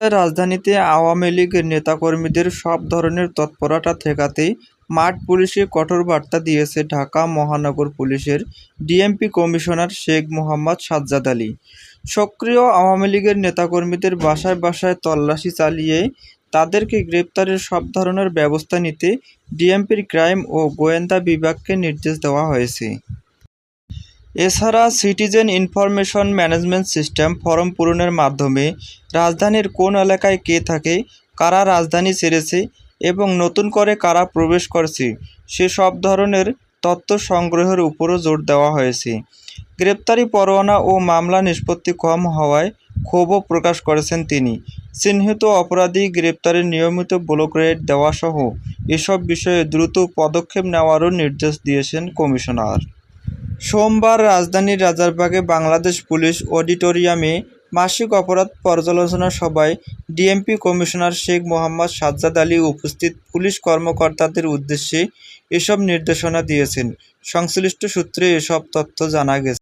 রাজধানীতে আওয়ামী লীগের নেতাকর্মীদের সব ধরনের তৎপরতা ঠেকাতে মাঠ পুলিশে কঠোর বার্তা দিয়েছে ঢাকা মহানগর পুলিশের ডিএমপি কমিশনার শেখ মোহাম্মদ সাজ্জাদ আলী। সক্রিয় আওয়ামী লীগের নেতাকর্মীদের বাসায় বাসায় তল্লাশি চালিয়ে তাদেরকে গ্রেপ্তারের সব ধরনের ব্যবস্থা নিতে ডিএমপির ক্রাইম ও গোয়েন্দা বিভাগকে নির্দেশ দেওয়া হয়েছে। এছাড়া citizen information management system form পূরণের মাধ্যমে রাজধানীর কোন এলাকায় কে থাকে, কারা রাজধানী ছেড়েছে এবং নতুন করে কারা প্রবেশ করছে সে সব ধরনের তথ্য সংগ্রহের উপরও জোর দেওয়া হয়েছে। গ্রেপ্তারি পরোয়ানা ও মামলা নিষ্পত্তি কম হওয়ায় ক্ষোভও প্রকাশ করেছেন তিনি। চিহ্নিত অপরাধী গ্রেপ্তারের নিয়মিত ব্লক রেড দেওয়াসহ এসব বিষয়ে দ্রুত পদক্ষেপ নেওয়ারও নির্দেশ দিয়েছেন কমিশনার। সোমবার রাজধানীর রাজারবাগে বাংলাদেশ পুলিশ অডিটোরিয়ামে মাসিক অপরাধ পর্যালোচনা সভায় ডিএমপি কমিশনার শেখ মোহাম্মদ সাজ্জাদ আলী উপস্থিত পুলিশ কর্মকর্তাদের উদ্দেশ্যে এসব নির্দেশনা দিয়েছেন। সংশ্লিষ্ট সূত্রে এসব তথ্য জানা গেছে।